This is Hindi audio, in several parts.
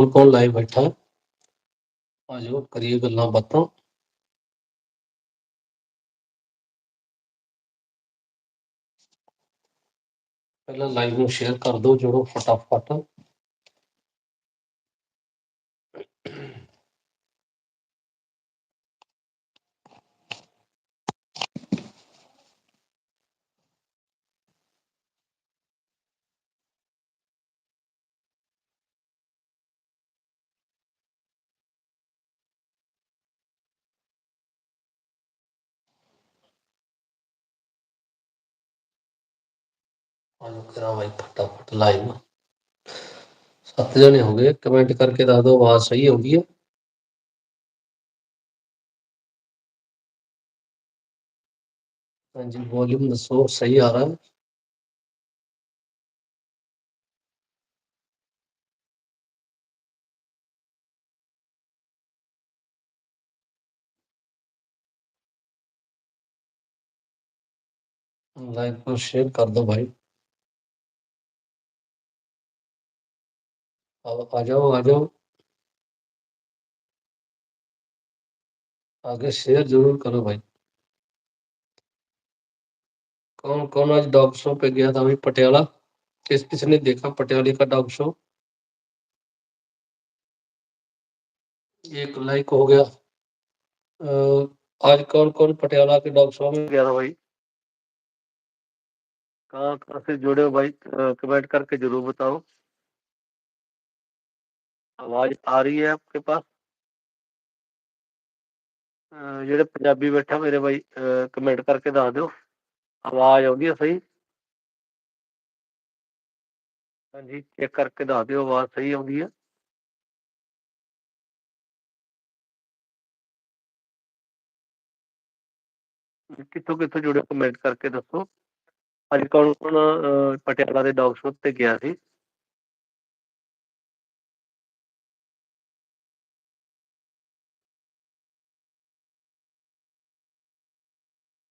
ਕੌਣ ਕੌਣ ਲਾਈਵ ਬੈਠਾ ਆ ਜਾਓ ਕਰੀਏ ਗੱਲਾਂ ਬਾਤਾਂ ਪਹਿਲਾਂ ਲਾਈਵ ਨੂੰ ਸ਼ੇਅਰ ਕਰ ਦਿਓ ਜੋੜੋ ਫਟਾਫਟ चालू करा भाई फटाफट लाइव सात जने हो गए, कमेंट करके दस दो, आवाज़ सही होगी? हाँ जी वॉल्यूम दसो, सही आ रहा है। लाइक को शेयर कर दो भाई। आओ आ जाओ आ जाओ। आगे शेयर ज़रूर करो भाई। कौन कौन आज डॉग शो पे गया था भाई पटियाला? किस, किसने देखा पटियाले का डॉग शो एक लाइक हो गया। आज कौन कौन पटियाला के डॉग शो में गया था भाई? कहाँ कहाँ से जुड़े हो भाई? कमेंट करके ज़रूर बताओ। आवाज आ रही है आपके पास ਅਹ ਜਿਹੜੇ ਪੰਜਾਬੀ ਬੈਠਾ ਮੇਰੇ ਬਾਈ ਕਮੈਂਟ ਕਰਕੇ ਦੱਸ ਦਿਓ ਆਵਾਜ਼ ਆਉਂਦੀ ਹੈ ਸਹੀ ਹਾਂਜੀ ਚੈੱਕ ਕਰਕੇ ਦੱਸ ਦਿਓ ਆਵਾਜ਼ ਸਹੀ ਆਉਂਦੀ ਹੈ ਕਿੱਥੋਂ ਕਿੱਥੋਂ ਜੁੜੇ ਕਮੈਂਟ ਕਰਕੇ ਦੱਸੋ ਅੱਜ ਕੌਣ ਕੌਣ ਅਹ, ਪਟਿਆਲਾ ਦੇ ਡੌਗ ਸ਼ੋ ਤੇ ਗਿਆ ਸੀ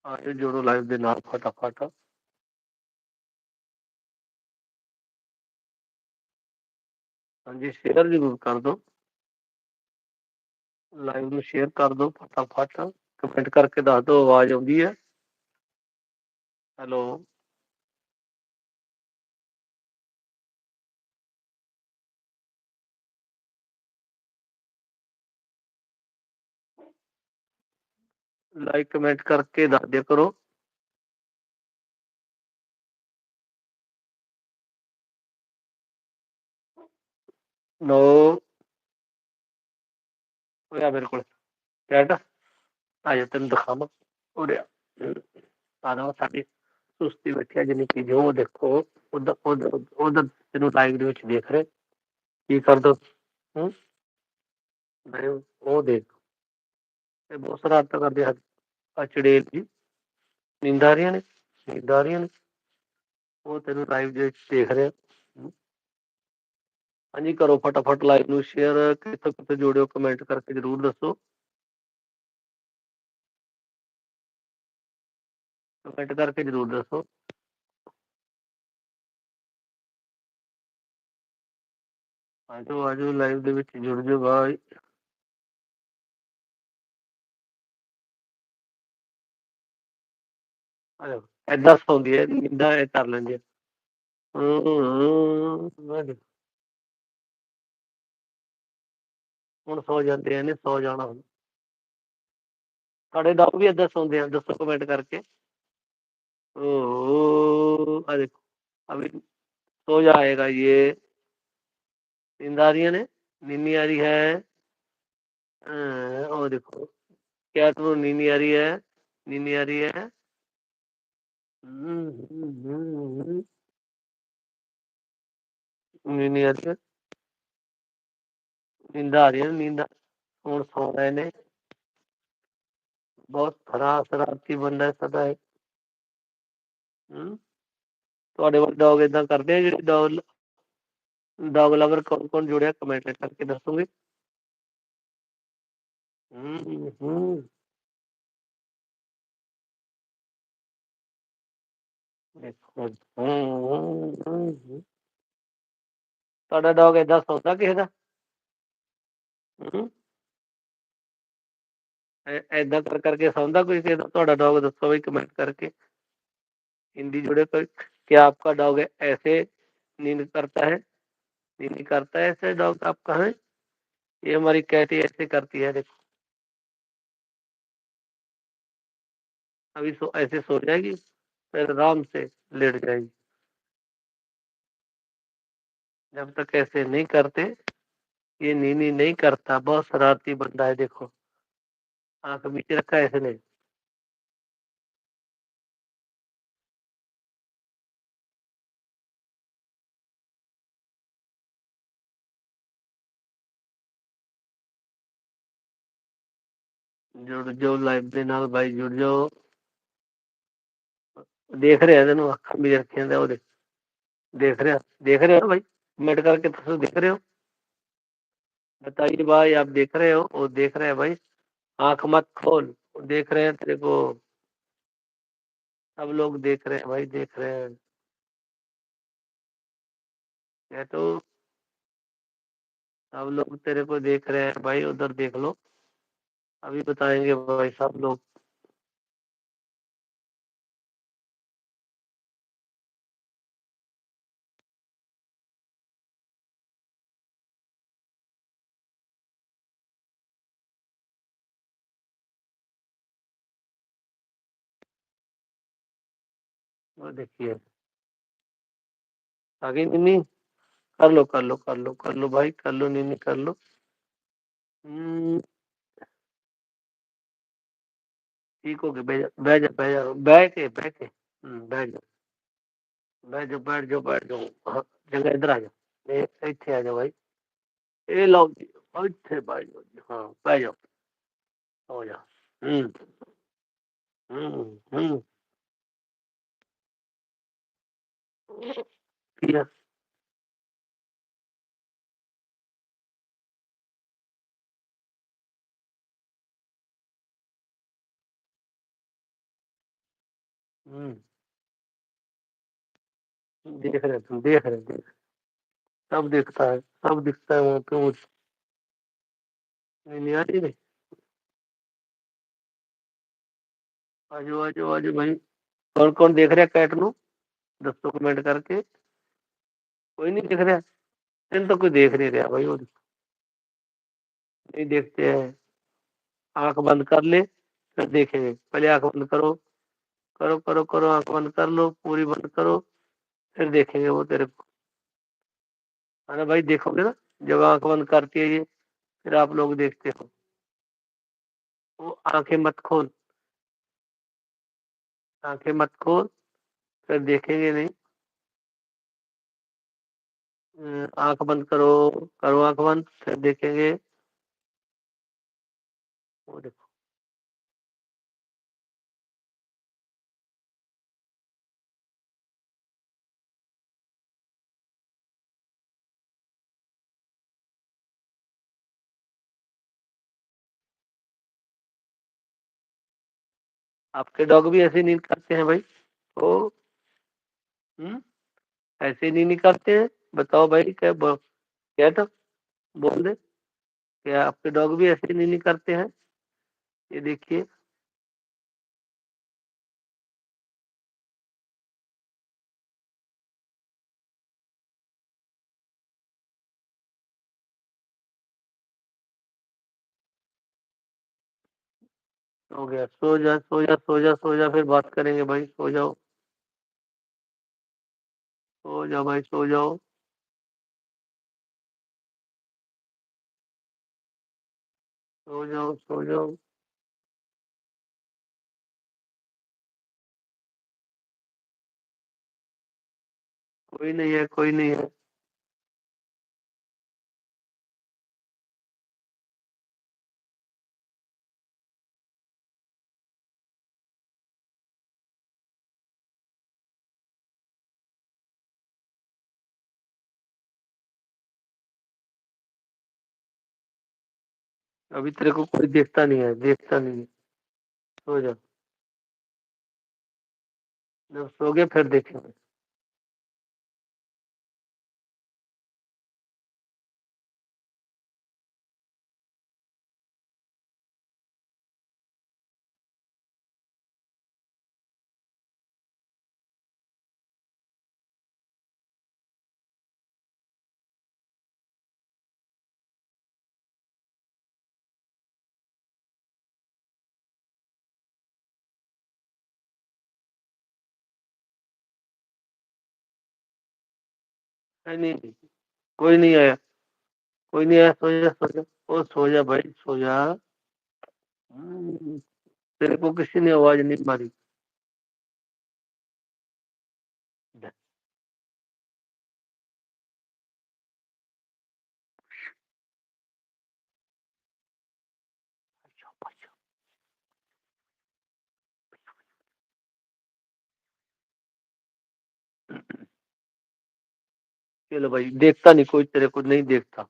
ਆਜੋ ਜੋੜੋ ਲਾਈਵ ਦੇ ਨਾਲ ਫਟਾਫਟ। ਹਾਂਜੀ ਸ਼ੇਅਰ ਜ਼ਰੂਰ ਕਰ ਦਿਓ। ਲਾਈਵ ਨੂੰ ਸ਼ੇਅਰ ਕਰ ਦਿਓ ਫਟਾਫਟ। ਕਮੈਂਟ ਕਰਕੇ ਦੱਸ ਦਿਓ ਆਵਾਜ਼ ਆਉਂਦੀ ਹੈ। ਹੈਲੋ ਲਾਈਕ ਕਮੈਂਟ ਕਰਕੇ ਦੱਸ ਦਿਆ ਕਰੋ ਨੋ ਹੋਇਆ ਮੇਰੇ ਕੋਲ ਚੈਟ ਆਇਆ ਤੈਨੂੰ ਦਿਖਾਵਾਂ ਉੜਿਆ ਆਣਾ ਸਾਡੀ ਸੁਸਤੀ ਬੈਠਿਆ ਜਿੰਨੀ ਕੀ ਜੋ ਦੇਖੋ ਉਧਰ ਉਧਰ ਉਧਰ ਤੈਨੂੰ ਲਾਈਵ ਦੇ ਵਿੱਚ ਦੇਖ ਰਹੇ ਕੀ ਕਰਦਾ ਹੂੰ ਮੈਂ ਉਹ ਦੇਖ ਇਹ ਬਹੁਤ ਸ਼ਰਾਰਤਾਂ ਕਰਦੇ ਹਨ ਆ ਚੜੇਲ ਜੀ। ਨੀਂਦ ਆ ਰਹੀਆਂ ਨੇ? ਨੀਂਦ ਆ ਰਹੀਆਂ ਨੇ? ਉਹ ਤੈਨੂੰ ਲਾਈਵ ਦੇ ਦੇਖ ਰਿਹਾ। ਹਾਂਜੀ, ਕਰੋ ਫਟਾਫਟ ਲਾਈਵ ਨੂੰ ਸ਼ੇਅਰ ਕਿੱਥੋਂ ਕਿੱਥੋਂ ਜੋੜਿਓ ਕਮੈਂਟ ਕਰਕੇ ਜਰੂਰ ਦੱਸੋ। ਕਮੈਂਟ ਕਰਕੇ ਜਰੂਰ ਦੱਸੋ। ਆਜੋ ਆਜੋ ਲਾਈਵ ਦੇ ਵਿੱਚ ਜੁੜ ਜਾਓ ਬਾਈ ਆਜੋ ਐਦਾਂ ਸੌਂਦੀ ਹੈ ਨਿੰਦਾ ਇਹ ਕਰ ਲੈਂਦੀ ਹੈ ਹੂੰ, ਮੈਂ ਦੇਖ- ਹੁਣ ਸੌ ਜਾਂਦੇ ਆ ਨੇ ਸੌ ਜਾਣਾ ਹੁਣ ਸਾਡੇ ਡੌਗ ਵੀ ਏਦਾਂ ਸੌਂਦੇ ਆ ਦੱਸੋ ਕਮੈਂਟ ਕਰਕੇ ਓ ਆ ਦੇਖੋ ਅਭੀ सो जाएगा ये नींद आ रही है ने नींद आ रही है अं, और देखो क्या तुम्हें नींद आ रही है नींद आ रही है Mhm. Ne niyazı? ਨਿੰਦਾ ਆ ਰਹੀ ਹੈ ਨਿੰਦਾ ਹੁਣ ਸੌ ਰਹੇ ਨੇ। ਬਹੁਤ ਖਰਾ ਸ਼ਰਾਰਤੀ ਬੰਦਾ ਹੈ ਸਦਾ ਹੈ? ਹਮ, ਤੁਹਾਡੇ ਵੱਲ ਡੌਗ ਇਦਾਂ ਕਰਦੇ ਆ ਜਿਹੜੇ ਡੌਗ ਡੌਗ ਲਵਰ ਕੌਣ ਕੌਣ ਜੁੜਿਆ? ਕਮੈਂਟ ਕਰਕੇ ਦੱਸੋਗੇ। ਹਮ, ਹਮ, ਤੁਹਾਡਾ ਡੌਗ ਏਦਾਂ ਸੌਂਦਾ ਕਿਸੇ ਦਾ ਹੂੰ ऐदा कर करके सौंदा कोई कि ਤੁਹਾਡਾ ਡੌਗ ਦੱਸੋ ਬਈ ਕਮੈਂਟ करके हिंदी जुड़े कोई क्या आपका डॉग ऐसे नींद करता है नींद करता है ऐसे डॉग आपका है ये हमारी कैटी ऐसे करती है देखो अभी सो ऐसे सो जाएगी फिर राम से लेट जाइए जब तक ऐसे नहीं करते, ये नीनी नहीं करता बहुत शरारती बंदा है, देखो। आँख बीच रखा है इसने। जुड़ जाओ लाइब्रेरी नाल भाई, जुड़ जाओ। देख रहे हैं तेन अख भी देख रहे देख रहे हो भाई मेट करके तुम देख रहे हो बताइए भाई आप देख रहे हो वो देख रहे हैं भाई आँख मत खोल देख रहे हैं तेरे को सब लोग देख रहे हैं भाई देख रहे हैं या तो सब लोग तेरे को देख रहे हैं भाई उधर देख लो अभी बताएँगे भाई सब लोग हाँ, देखिए। आगे निनी कर लो कर लो कर लो कर लो भाई, कर लो निनी कर लो। हम्म। ठीक हो गए बैठ जाओ बैठ जाओ बैठ के बैठ के। हम्म, बैठ जाओ बैठ जाओ बैठ जाओ बैठ जाओ। जगह इधर आ जाओ। इतने आ जाओ भाई। ए लो जी इतने बैठ जाओ जी। हाँ बैठ जाओ। हो जाओ हम्म। हम्म हम्म। Yeah. Hmm. देख रहे तुम, देख रहे देख सब दिखता है, सब दिखता है वहाँ पे वो नहीं आ रही नहीं। आज आज भाई। कौन कौन देख रहे हैं नु दसो कमेंट करके। कोई नहीं देख रहा इन तो कोई देख नहीं रहा भाई नहीं देखते हैं। आँख बंद कर ले, फिर देखेंगे। पहले आँख बंद करो। करो करो करो। आँख बंद कर लो। पूरी बंद करो। फिर देखेंगे वो तेरे को। है ना भाई देखोगे ना? जब आँख बंद करती है ये, फिर आप लोग देखते हो। वो आँखें मत खोल। आँखें मत खोल। फिर देखेंगे नहीं। अ, आँख बंद करो करो आँख बंद फिर देखेंगे। वो देखो। आपके डॉग भी ऐसे नींद करते हैं भाई। ओ हम्म ऐसे नहीं निकालते हैं। बताओ भाई, क्या क्या था? बोल दे। क्या आपके डॉग भी ऐसे नहीं निकालते हैं? ये देखिए। हो गया। सो जा सो जा सो जा सो जा, फिर बात करेंगे भाई। सो जाओ। सो जाओ भाई, सो जाओ। सो जाओ सो जाओ। कोई नहीं है, कोई नहीं है। अभी तेरे को कोई देखता नहीं है, देखता नहीं है। सो जा। जब सो गए फिर देखेंगे। नहीं नहीं कोई नहीं आया। कोई नहीं आया, सो जा सो जा। ओ, सो जा भाई, सो जा। तेरे को किसी ने आवाज़ नहीं मारी। चलो भाई देखता नहीं कोई तेरे को नहीं देखता।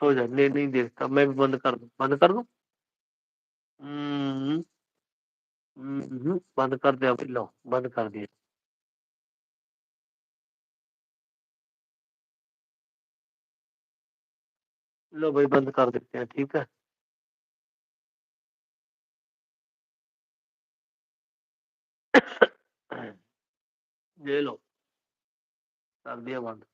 सो जा नहीं नहीं देखता मैं भी बंद कर दूँ। बंद कर दूँ? हम्म, हम्म, बंद कर दिया भाई लो बंद कर दिया। लो भाई बंद कर देते हैं ठीक है? ये लो कर दिया बंद।